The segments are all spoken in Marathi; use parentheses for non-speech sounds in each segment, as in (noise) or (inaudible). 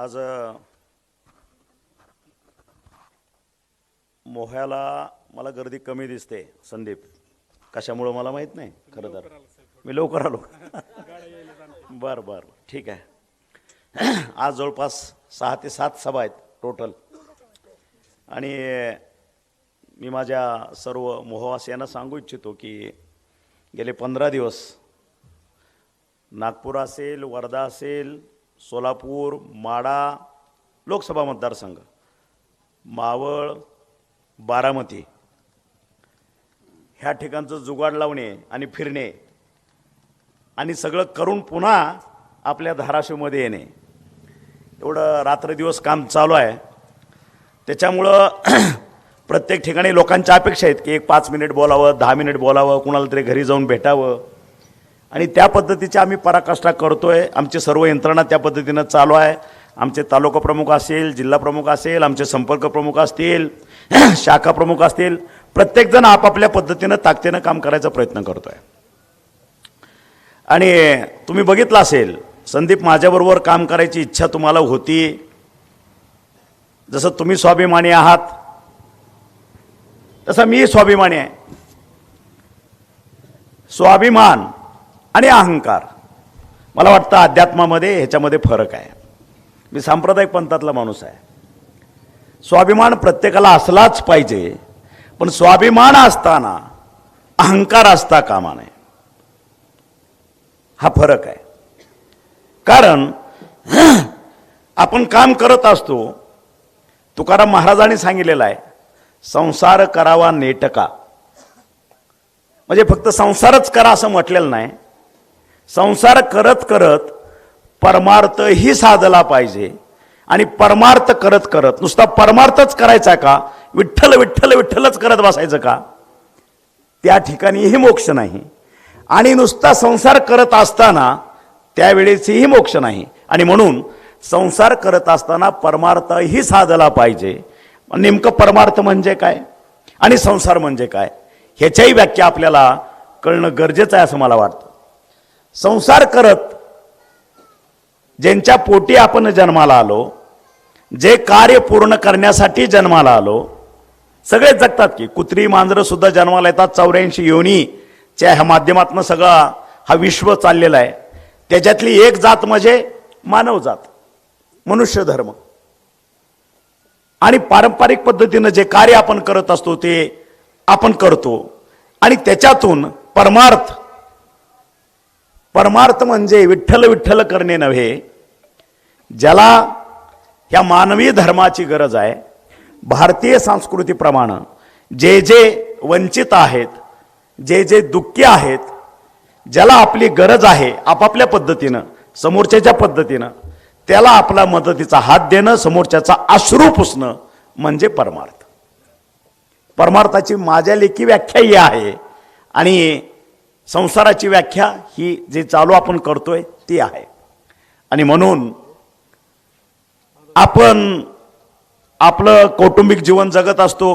आज मोह्याला मला गर्दी कमी दिसते संदीप. कशामुळं मला माहीत नाही खरं तर. मी लवकर आलो. बरं बरं. ठीक आहे. आज जवळपास सहा ते सात सभा आहेत टोटल आणि मी माझ्या सर्व मोहवासियांना सांगू इच्छितो की गेले पंधरा दिवस नागपूर असेल वर्धा असेल सोलापूर माडा लोकसभा मतदारसंघ. मावळ बारामती. ह्या ठिकाणचं जुगाड लावणे आणि फिरणे आणि सगळं करून पुन्हा आपल्या धाराशिवमध्ये येणे. एवढं रात्रदिवस काम चालू आहे. त्याच्यामुळं (clears throat) प्रत्येक ठिकाणी लोकांच्या अपेक्षा आहेत की एक पाच मिनिट बोलावं दहा मिनिट बोलावं कुणाला तरी घरी जाऊन भेटावं. आणि त्या पद्धतीची आम्ही पराकाष्ठा करतो आहे आमची सर्व यंत्रणा त्या पद्धतीनं चालू आहे. आमचे तालुका प्रमुख असेल जिल्हा प्रमुख असेल आमचे संपर्क प्रमुख असतील (clears throat) शाखा प्रमुख असतील प्रत्येकजण आपापल्या पद्धतीनं ताकदीनं काम करायचा प्रयत्न करतो आहे आणि तुम्ही बघितलं असेल संदीप माझ्याबरोबर काम करायची इच्छा तुम्हाला होती. जसं तुम्ही स्वाभिमानी आहात तसं मी स्वाभिमानी आहे. स्वाभिमान आणि अहंकार. मला वाटतं अध्यात्मामध्ये ह्याच्यामध्ये फरक आहे. मी सांप्रदायिक पंथातला माणूस आहे. स्वाभिमान प्रत्येकाला असलाच पाहिजे पण स्वाभिमान असताना अहंकार असता कामा नये. हा फरक आहे. कारण (clears throat) आपण काम करत असतो. तुकाराम महाराजांनी सांगितलेलं आहे संसार करावा नेटका. म्हणजे फक्त संसारच करा असं म्हटलेलं नाही संसार करत करत परमार्थही साधला पाहिजे. आणि परमार्थ करत करत नुसता परमार्थच करायचा का? विठ्ठल विठ्ठल विठ्ठलच करत बसायचं का? त्या ठिकाणीही मोक्ष नाही. आणि नुसता संसार करत असताना त्यावेळेसही मोक्ष नाही. आणि म्हणून संसार करत असताना परमार्थही साधला पाहिजे. नेमकं परमार्थ म्हणजे काय? आणि संसार म्हणजे काय? ह्याच्याही व्याख्या आपल्याला कळणं गरजेचं आहे असं मला वाटतं. संसार करत ज्यांच्या पोटी आपण जन्माला आलो जे कार्य पूर्ण करण्यासाठी जन्माला आलो सगळेच जगतात की कुत्री मांजरं सुद्धा जन्माला येतात चौऱ्याऐंशी योनीच्या ह्या माध्यमातून सगळा हा विश्व चाललेला आहे. त्याच्यातली एक जात म्हणजे मानव जात मनुष्य धर्म. आणि पारंपरिक पद्धतीनं जे कार्य आपण करत असतो ते आपण करतो. आणि त्याच्यातून परमार्थ परमार्थ म्हणजे विठ्ठल विठ्ठल करणे नव्हे. ज्याला ह्या मानवी धर्माची गरज आहे भारतीय संस्कृतीप्रमाणे जे जे वंचित आहेत जे जे दुःखी आहेत ज्याला आपली गरज आहे आपापल्या पद्धतीनं समोरच्याच्या पद्धतीनं त्याला आपला मदतीचा हात देणं समोरच्याचा अश्रू पुसणं म्हणजे परमार्थ. परमार्थाची माझ्या लेखी व्याख्या ही आहे आणि संसाराची व्याख्या ही जी चालू आपण करतोय ती आहे. आणि म्हणून आपण आपलं कौटुंबिक जीवन जगत असतो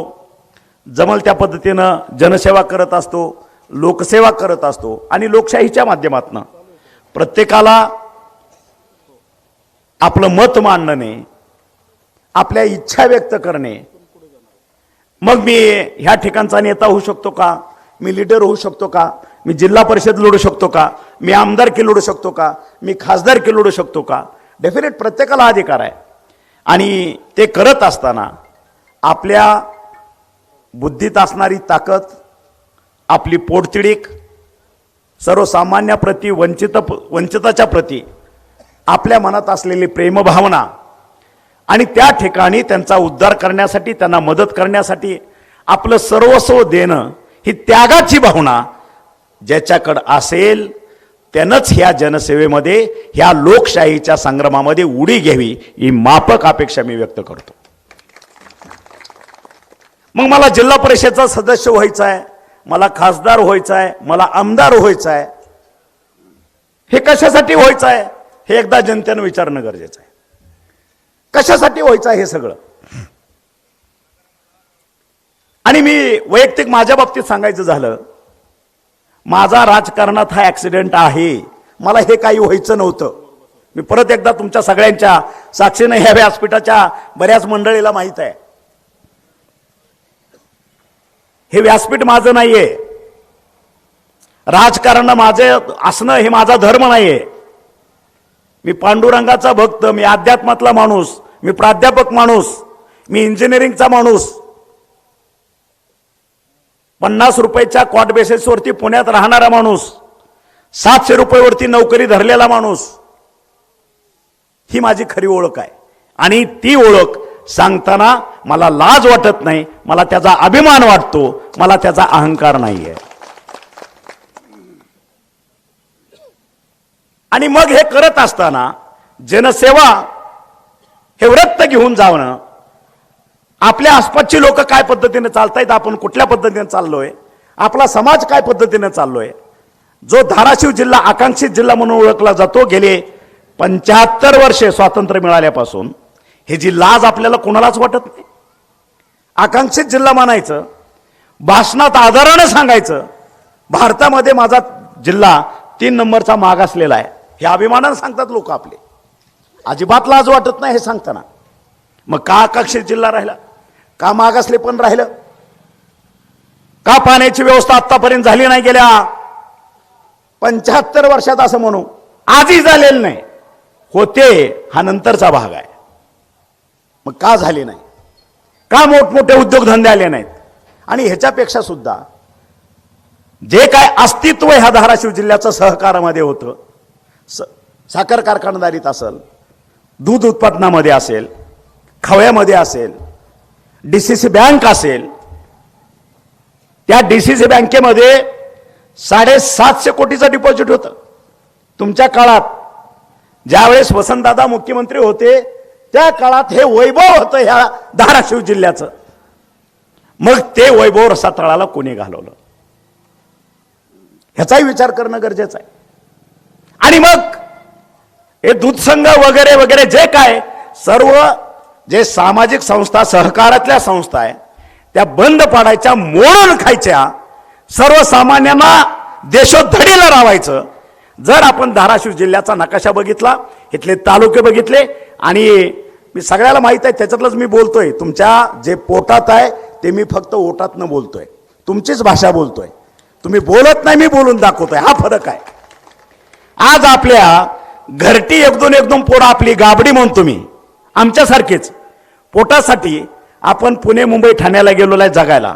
जमल त्या पद्धतीनं जनसेवा करत असतो लोकसेवा करत असतो आणि लोकशाहीच्या माध्यमातून. प्रत्येकाला आपलं मत मांडणे आपल्या इच्छा व्यक्त करणे. मग मी ह्या ठिकाणचा नेता होऊ शकतो का? मी लीडर होऊ शकतो का? मी जिल्हा परिषद लढू शकतो का? मी आमदारकी लढू शकतो का? मी खासदारकी लढू शकतो का? डेफिनेट प्रत्येकाला अधिकार आहे. आणि ते करत असताना आपल्या बुद्धीत असणारी ताकद आपली पोटतिडीक सर्वसामान्याप्रती वंचित वंचिताच्या प्रती आपल्या मनात असलेली प्रेमभावना आणि त्या ठिकाणी त्यांचा उद्धार करण्यासाठी त्यांना मदत करण्यासाठी आपलं सर्वस्व देणं ही त्यागाची भावना ज्याच्याकडं असेल त्यानंच ह्या जनसेवेमध्ये ह्या लोकशाहीच्या संग्रामामध्ये उडी घ्यावी ही मापक अपेक्षा मी व्यक्त करतो. मग मला जिल्हा परिषदचा सदस्य व्हायचा आहे मला खासदार व्हायचा आहे मला आमदार व्हायचं आहे हे कशासाठी व्हायचं आहे हे एकदा जनतेनं विचारणं गरजेचं आहे. कशासाठी व्हायचं आहे हे सगळं? आणि मी वैयक्तिक माझ्या बाबतीत सांगायचं झालं माझा राजकारणात हा ॲक्सिडेंट आहे. मला हे काही व्हायचं नव्हतं. मी परत एकदा तुमच्या सगळ्यांच्या साक्षीने ह्या व्यासपीठाच्या बऱ्याच मंडळीला माहीत आहे. हे व्यासपीठ माझं नाहीये. राजकारण माझे असणं हे माझा धर्म नाहीये. मी पांडुरंगाचा भक्त मी अध्यात्मातला माणूस मी प्राध्यापक माणूस मी इंजिनिअरिंगचा माणूस पन्नास रुपयाच्या कॉट बेसिसवरती पुण्यात राहणारा माणूस सातशे रुपयेवरती नोकरी धरलेला माणूस ही माझी खरी ओळख आहे. आणि ती ओळख सांगताना मला लाज वाटत नाही मला त्याचा अभिमान वाटतो मला त्याचा अहंकार नाही आहे आणि मग हे करत असताना जनसेवा हे व्रत घेऊन जावणं आपल्या आसपासची लोक काय पद्धतीने चालतायत? आपण कुठल्या पद्धतीने चाललोय? आपला समाज काय पद्धतीने चाललोय? जो धाराशिव जिल्हा आकांक्षित जिल्हा म्हणून ओळखला जातो गेले पंच्याहत्तर वर्षे स्वातंत्र्य मिळाल्यापासून हे जी लाज आपल्याला कोणालाच वाटत नाही. आकांक्षित जिल्हा मानायचं भाषणात आदरानं सांगायचं भारतामध्ये माझा जिल्हा तीन नंबरचा मागासलेला आहे. हे अभिमानानं सांगतात लोक आपले. अजिबात लाज वाटत नाही हे सांगताना. मग का आकांक्षित जिल्हा राहिला? का मागासले पण राहिलं? का पाण्याची व्यवस्था आतापर्यंत झाली नाही गेल्या? पंच्याहत्तर वर्षात असं म्हणू आजही झालेलं नाही. होते हा नंतरचा भाग आहे. मग का झाले नाही? का मोठमोठे उद्योगधंदे आले नाहीत? आणि ह्याच्यापेक्षा सुद्धा जे काय अस्तित्व ह्या धाराशिव जिल्ह्याचं सहकारामध्ये होतं स साखर कारखानदारीत असेल दूध उत्पादनामध्ये असेल खव्यामध्ये असेल डी सी सी बँक असेल त्या डी सी सी बँकेमध्ये साडेसातशे कोटीचं डिपॉझिट होतं. तुमच्या काळात ज्यावेळेस वसंतदादा मुख्यमंत्री होते त्या काळात हे वैभव होतं ह्या धाराशिव जिल्ह्याचं. मग ते वैभव रसातळाला कोणी घालवलं? ह्याचाही विचार करणं गरजेचं आहे. आणि मग हे दूधसंघ वगैरे वगैरे जे काय सर्व जे सामाजिक संस्था सहकारातल्या संस्था आहे त्या बंद पाडायच्या मोडून खायच्या सर्वसामान्यांना देशोधडीला रावायचं जर आपण धाराशिव जिल्ह्याचा नकाशा बघितला इथले तालुके बघितले आणि मी सगळ्याला माहीत आहे त्याच्यातलंच मी बोलतोय. तुमच्या जे पोटात आहे ते मी फक्त ओटातनं बोलतोय. तुमचीच भाषा बोलतोय. तुम्ही बोलत नाही मी बोलून दाखवतोय. हा फरक आहे. आज आपल्या घरटी एकदम एकदम एक पोरं आपली गाबडी म्हणतो मी आमच्यासारखेच. पोटासाठी आपण पुणे मुंबई ठाण्याला गेलेलो आहे जगायला.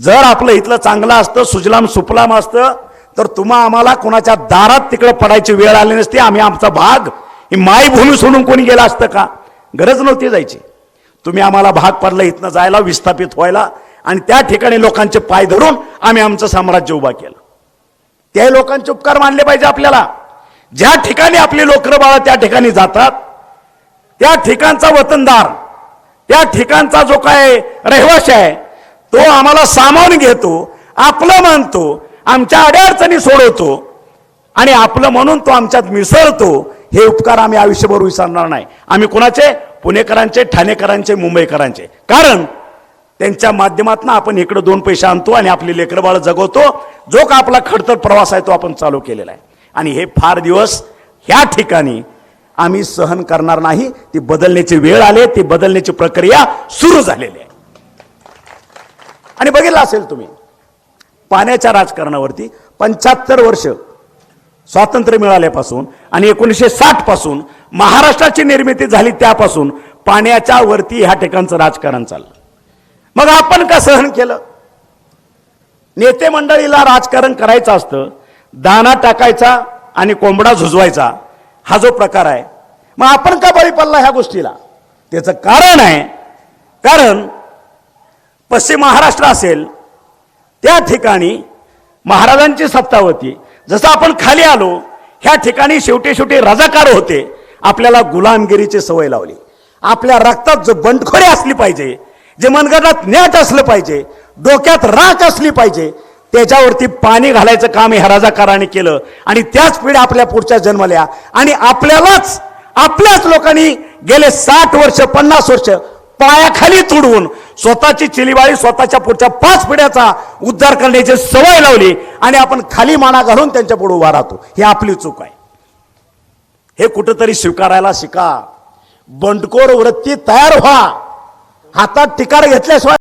जर आपलं इथलं चांगलं असतं सुजलाम सुफलाम असतं तर तुम्हा आम्हाला कोणाच्या दारात तिकडे पडायची वेळ आली नसती. आम्ही आमचा भाग ही मायभूमी सोडून कोणी गेला असतं का? गरज नव्हती जायची. तुम्ही आम्हाला भाग पडला इथनं जायला विस्थापित व्हायला आणि त्या ठिकाणी लोकांचे पाय धरून आम्ही आमचं साम्राज्य उभा केलं. त्या लोकांचे उपकार मानले पाहिजे आपल्याला. ज्या ठिकाणी आपली लोकर बाळा त्या ठिकाणी जातात त्या ठिकाणचा वतनदार त्या ठिकाणचा जो काय रहिवाशी आहे तो आम्हाला सामावून घेतो आपलं मानतो आमच्या अडचणी सोडवतो आणि आपलं म्हणून तो आमच्यात मिसळतो हे उपकार आम्ही आयुष्यभर विसरणार नाही. आम्ही कुणाचे? पुणेकरांचे ठाणेकरांचे मुंबईकरांचे. कारण त्यांच्या माध्यमातून आपण इकडं दोन पैसे आणतो आणि आपली लेकरबाळ जगवतो जो का आपला खडतर प्रवास आहे तो आपण चालू केलेला आहे. आणि हे फार दिवस ह्या ठिकाणी आम्ही सहन करणार नाही. ती बदलण्याची वेळ आले ती बदलण्याची प्रक्रिया सुरू झालेली आहे. आणि बघितलं असेल तुम्ही पाण्याच्या राजकारणावरती पंच्याहत्तर वर्ष स्वातंत्र्य मिळाल्यापासून आणि एकोणीसशे साठपासून महाराष्ट्राची निर्मिती झाली त्यापासून पाण्याच्या वरती ह्या ठिकाणचं राजकारण चाललं. मग आपण का सहन केलं? नेते मंडळीला राजकारण करायचं असतं दाना टाकायचा आणि कोंबडा झुजवायचा हा जो प्रकार आहे मग आपण का बळी पडला ह्या गोष्टीला? त्याचं कारण आहे कारण पश्चिम महाराष्ट्र असेल त्या ठिकाणी महाराजांची सत्ता होती. जसं आपण खाली आलो ह्या ठिकाणी शेवटी शेवटी रजाकार होते. आपल्याला गुलामगिरीची सवय लावली. आपल्या रक्तात जो बंडखोरी असली पाहिजे जे मनगटात न्याट असलं पाहिजे डोक्यात राख असली पाहिजे त्याच्यावरती पाणी घालायचं काम ह्या राजाकाराने केलं. आणि त्याच पिढ्या आपल्या पुढच्या जन्मल्या. आणि आपल्यालाच आपल्याच लोकांनी गेले साठ वर्ष पन्नास वर्ष पायाखाली तुडवून स्वतःची चिलीबाळी स्वतःच्या पुढच्या पाच पिढ्याचा उद्धार करण्याची सवय लावली आणि आपण खाली माना घालून त्यांच्या पुढे उभा राहतो. ही आपली चूक आहे. हे कुठंतरी स्वीकारायला शिका. बंडखोर वृत्ती तयार व्हा. हातात टिकार घेतल्याशिवाय